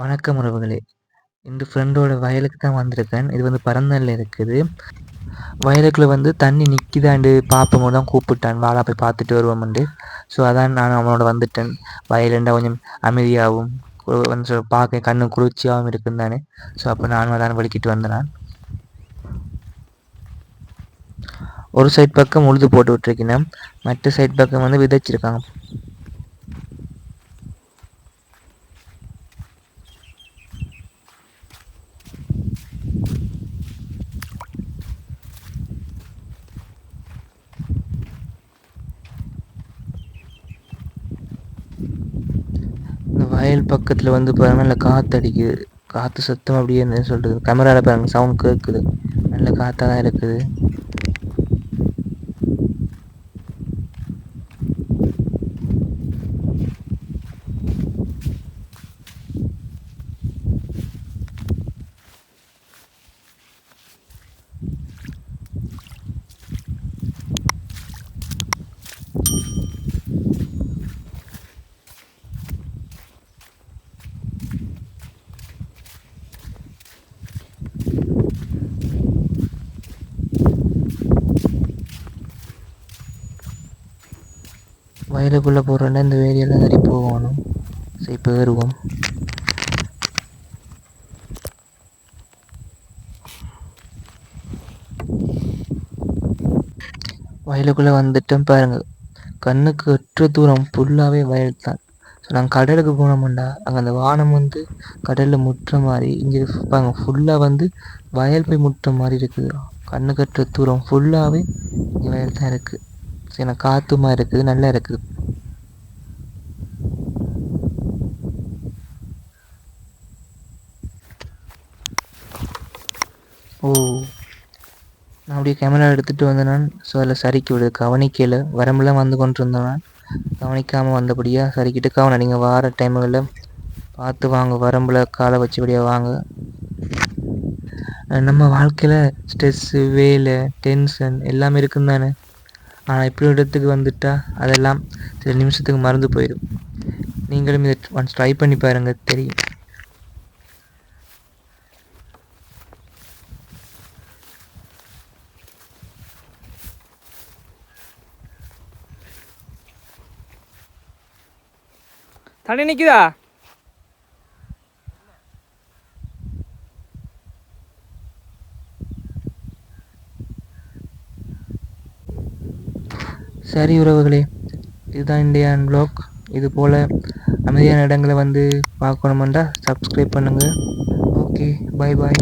வணக்கம் உறவுகளே. இந்த ஃப்ரெண்டோட வயலுக்கு தான் வந்திருக்கேன். இது வந்து பரந்தல்ல இருக்குது. வயலுக்குள்ள வந்து தண்ணி நிற்கிதாண்டு பார்ப்போம் தான் கூப்பிட்டான். வாடா போய் பார்த்துட்டு வருவோம்ண்டு. ஸோ அதான் நான் அவனோட வந்துட்டேன். வயலுண்டா கொஞ்சம் அமைதியாகவும் பார்க்க கண்ணு குளிர்ச்சியாகவும் இருக்கும் தானே. ஸோ அப்போ நானும் அதான் வலிக்கிட்டு வந்தேன். ஒரு சைட் பக்கம் உழுது போட்டு விட்டுருக்கேன் மற்ற சைட் பக்கம் வந்து விதைச்சிருக்காங்க. வயல் பக்கத்தில் வந்து பாருங்க நல்ல காற்று அடிக்குது காற்று சத்தம் அப்படியே என்ன சொல்கிறது கேமராவில் பாருங்க சவுண்ட் கேட்குது நல்ல காற்றாக தான் இருக்குது. வயலுக்குள்ளே போகிறோன்னா இந்த வேலியெல்லாம் சரி போகணும். சரி இப்போ வயலுக்குள்ளே வந்துட்டோம் பாருங்க. கண்ணுக்கு எற்ற தூரம் ஃபுல்லாகவே வயல் தான். ஸோ நாங்கள் கடலுக்கு போனோம்னா அங்கே அந்த வானம் வந்து கடலில் முட்டுற மாதிரி இங்கே பாருங்க ஃபுல்லாக வந்து வயல் போய் முட்டுற மாதிரி இருக்குது. கண்ணுக்கு தூரம் ஃபுல்லாகவே இங்கே வயல் தான் இருக்குது சரி நான் காற்றுமா இருக்குது நல்லா இருக்குது. ஓ நான் அப்படியே கேமரா எடுத்துகிட்டு வந்தேனான். ஸோ அதில் சறுக்கி விடுது கவனிக்கல. வரம்பெல்லாம் வந்து கொண்டு இருந்தேன் கவனிக்காமல் வந்தபடியாக சரிக்கிட்டு கவனம் நீங்கள் வார டைமுகளில் பார்த்து வாங்க. வரம்பில் காலை வச்சபடியாக வாங்க. நம்ம வாழ்க்கையில் ஸ்ட்ரெஸ்ஸு வேலை டென்ஷன் எல்லாமே இருக்குன்னு தானே? ஆனால் இப்படி ஒரு இடத்துக்கு வந்துட்டால் அதெல்லாம் சில நிமிஷத்துக்கு மறந்து போயிடும். நீங்களும் இதை ஒன்ஸ் ட்ரை பண்ணி பாருங்கள் தெரியும். தண்ணி நிற்குதா சரி உறவுகளே இதுதான் இந்தியான் ப்ளாக் இது போல் அமைதியான இடங்களை வந்து பார்க்கணுமெண்டா சப்ஸ்கிரைப் பண்ணுங்கள் ஓகே பாய் பாய்